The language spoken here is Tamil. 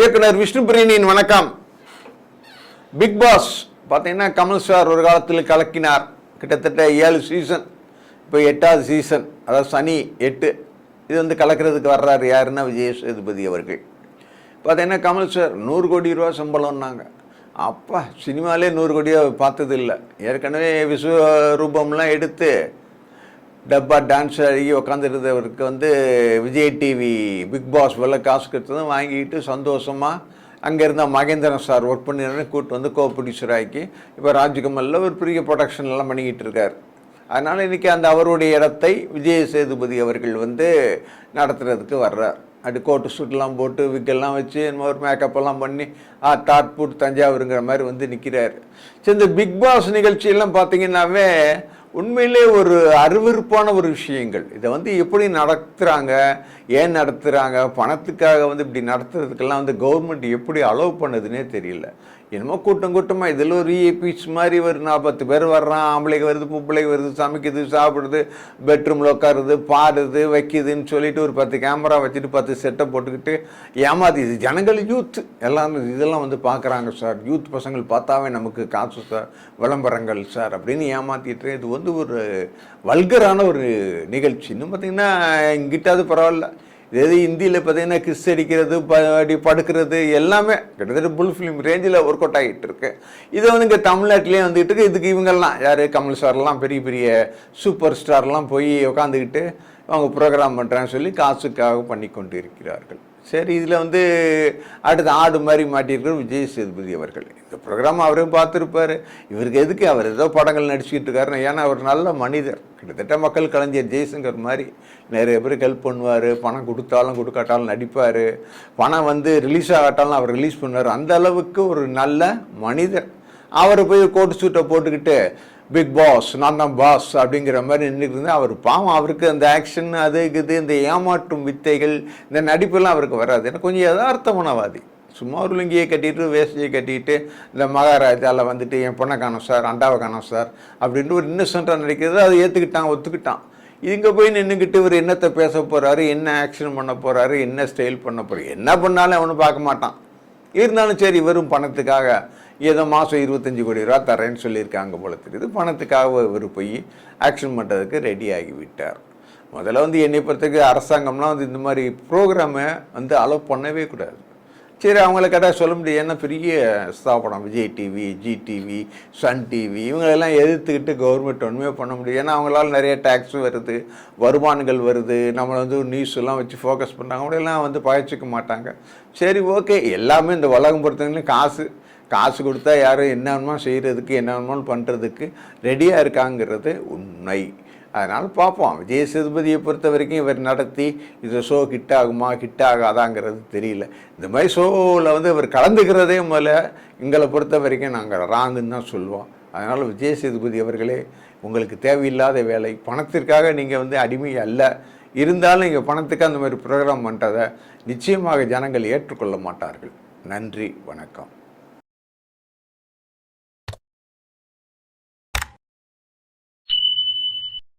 இயக்குனர் விஷ்ணு பிரியனின் வணக்கம். பிக் பாஸ் பார்த்தீங்கன்னா கமல் சார் ஒரு காலத்தில் கலக்கினார். கிட்டத்தட்ட ஏழு சீசன் இப்போ எட்டாவது சீசன் அதாவது சனி எட்டு இது வந்து கலக்கிறதுக்கு வர்றாரு யாருன்னா விஜய் சேதுபதி அவர்கள். பார்த்தீங்கன்னா கமல் சார் நூறு கோடி ரூபா சம்பளம்னாங்க. அப்பா சினிமாலே நூறு கோடியாக பார்த்தது இல்லை ஏற்கனவே விஸ்வரூபம்லாம் எடுத்து டப்பா டான்ஸ் ஆகி உட்காந்துருந்தவருக்கு வந்து விஜய் டிவி பிக் பாஸ் வெள்ள காசு கொடுத்ததும் வாங்கிட்டு சந்தோஷமாக அங்கே இருந்த மகேந்திரன் சார் ஒர்க் பண்ணிடுறேன் கூப்பிட்டு வந்து கோ ப்ரொடியூசர் ஆக்கி இப்போ ராஜ்கமலில் ஒரு பெரிய ப்ரொடக்ஷன் எல்லாம் பண்ணிக்கிட்டு இருக்கார். அதனால் இன்றைக்கி அந்த அவருடைய இடத்தை விஜய் சேதுபதி அவர்கள் வந்து நடத்துறதுக்கு வர்றார். அப்படி கோட்டு சூட்லாம் போட்டு விக்கெல்லாம் வச்சு என்ன ஒரு மேக்கப்பெல்லாம் பண்ணி ஆ டாட்பூட் தஞ்சாவூருங்கிற மாதிரி வந்து நிற்கிறார் சரி இந்த பிக் பாஸ் நிகழ்ச்சியெல்லாம் பார்த்தீங்கன்னாவே உண்மையிலே ஒரு அருவருப்பான ஒரு விஷயங்கள். இதை வந்து எப்படி நடத்துகிறாங்க ஏன் நடத்துகிறாங்க பணத்துக்காக வந்து இப்படி நடத்துறதுக்கெல்லாம் வந்து கவர்மெண்ட் எப்படி அலோவ் பண்ணுதுன்னே தெரியல. என்னமோ கூட்டம் கூட்டமாக இதில் ஒரு விஐபிஸ் மாதிரி ஒரு நாற்பத்து பேர் வர்றான் ஆம்பளைக்கு வருது பொம்பளைக்கு வருது சமைக்குது சாப்பிடுது பெட்ரூமில் உட்காருது பாடுது வைக்குதுன்னு சொல்லிட்டு ஒரு பத்து கேமரா வச்சுட்டு பத்து செட்டை போட்டுக்கிட்டு ஏமாத்திது ஜனங்கள் யூத் எல்லாம் இதெல்லாம் வந்து பார்க்குறாங்க சார் யூத் பசங்கள் பார்த்தாவே நமக்கு காசு சார் விளம்பரங்கள் சார் அப்படின்னு ஏமாத்திட்டு இது வந்து ஒரு வல்கரான ஒரு நிகழ்ச்சி. இன்னும் பார்த்தீங்கன்னா இங்கிட்டாவது பரவாயில்ல. இது ஹிந்தியில் பார்த்தீங்கன்னா கிஸ் அடிக்கிறது படி அப்படி படுக்கிறது எல்லாமே கிட்டத்தட்ட புல் ஃபிலிம் ரேஞ்சில் ஒர்க் அவுட் ஆகிட்டு இருக்கு. இதை வந்து இங்கே தமிழ்நாட்டிலே வந்துட்டு இருக்கு. இதுக்கு இவங்கெல்லாம் யார்? கமல் சார்லாம் பெரிய பெரிய சூப்பர் ஸ்டார்லாம் போய் உட்காந்துக்கிட்டு அவங்க ப்ரோக்ராம் பண்ணுறான்னு சொல்லி காசுக்காக பண்ணி கொண்டு இருக்கிறார்கள். சரி இதில் வந்து அடுத்து ஆடு மாதிரி மாட்டியிருக்கிற விஜய் சேதுபதி அவர்கள். இந்த ப்ரோக்ராம் அவரும் பார்த்துருப்பாரு. இவருக்கு எதுக்கு? அவர் ஏதோ படங்கள் நடிச்சுக்கிட்டு இருக்காருன்னு. ஏன்னா அவர் நல்ல மனிதர். கிட்டத்தட்ட மக்கள் கலைஞர் ஜெய்சங்கர் மாதிரி. நிறைய பேருக்கு ஹெல்ப் பண்ணுவார். பணம் கொடுத்தாலும் கொடுக்காட்டாலும் நடிப்பார். பணம் வந்து ரிலீஸ் ஆகாட்டாலும் அவர் ரிலீஸ் பண்ணுவார். அந்த அளவுக்கு ஒரு நல்ல மனிதர். அவரை போய் கோட்டு சூட்டை போட்டுக்கிட்டு பிக் பாஸ் நான் தான் பாஸ் அப்படிங்கிற மாதிரி நின்றுட்டு இருந்தால் அவர் பாவம் அவருக்கு அந்த ஆக்ஷன் அது இது இந்த ஏமாற்றும் வித்தைகள் இந்த நடிப்பெல்லாம் அவருக்கு வராது. ஏன்னா கொஞ்சம் யதார்த்தமானவாதி சும்மா ஒரு லுங்கியை கட்டிட்டு வேஷ்டியை கட்டிட்டு இந்த மகாராஜாவில் வந்துட்டு என் பொண்ணை காணோம் சார் அண்டாவை காணோம் சார் அப்படின்ட்டு ஒரு இன்னசென்ட்டாக நடிக்கிறது அதை ஏற்றுக்கிட்டான் ஒத்துக்கிட்டான். இங்கே போய் நின்றுக்கிட்டு இவர் என்னத்தை பேச போகிறாரு என்ன ஆக்ஷன் பண்ண போகிறாரு என்ன ஸ்டைல் பண்ண போகிறாரு என்ன பண்ணாலும் அவனு பார்க்க மாட்டான். இருந்தாலும் சரி வெறும் பணத்துக்காக ஏதோ மாதம் இருபத்தஞ்சி கோடி ரூபா தரேன்னு சொல்லியிருக்காங்க போல தெரியுது. பணத்துக்காக இவர் போய் ஆக்ஷன் பண்ணுறதுக்கு ரெடி ஆகிவிட்டார் முதல்ல வந்து என்னை பொறுத்தவரைக்கும் அரசாங்கம்லாம் வந்து இந்த மாதிரி ப்ரோக்ராமை வந்து அலோவ் பண்ணவே கூடாது. சரி அவங்கள கேட்டால் சொல்ல முடியும் ஏன்னா பெரிய ஸ்தாபனம் Vijay TV Zee TV Sun TV இவங்களெல்லாம் எதிர்த்துக்கிட்டு கவர்மெண்ட் ஒன்றுமே பண்ண முடியும் ஏன்னா அவங்களால நிறைய டேக்ஸ் வருது வருமானங்கள் வருது. நம்மளை வந்து நியூஸ் எல்லாம் வச்சு ஃபோக்கஸ் பண்ணுறாங்க அவங்களெல்லாம் வந்து பகைச்சிக்க மாட்டாங்க. சரி ஓகே எல்லாமே இந்த உலகம் பொறுத்தவரைக்கும் காசு. காசு கொடுத்தா யாரும் என்னென்னமோ செய்கிறதுக்கு என்னென்னமோ பண்ணுறதுக்கு ரெடியாக இருக்காங்கிறது உண்மை. அதனால் பார்ப்போம். விஜய் சேதுபதியை பொறுத்த வரைக்கும் இவர் நடத்தி இது ஷோ ஹிட் ஆகுமா ஹிட் ஆகாதாங்கிறது தெரியல. இந்த மாதிரி ஷோவில் வந்து இவர் கலந்துக்கிறதே முதல்ல எங்களை பொறுத்த வரைக்கும் நாங்கள் ராங்குன்னு தான் சொல்லுவோம். அதனால் விஜய் சேதுபதி அவர்களே உங்களுக்கு தேவையில்லாத வேலை பணத்திற்காக நீங்கள் வந்து அடிமை அல்ல. இருந்தாலும் நீங்கள் பணத்துக்கு அந்த மாதிரி ப்ரோக்ராம் பண்ணுறதை நிச்சயமாக ஜனங்கள் ஏற்றுக்கொள்ள மாட்டார்கள். நன்றி வணக்கம்.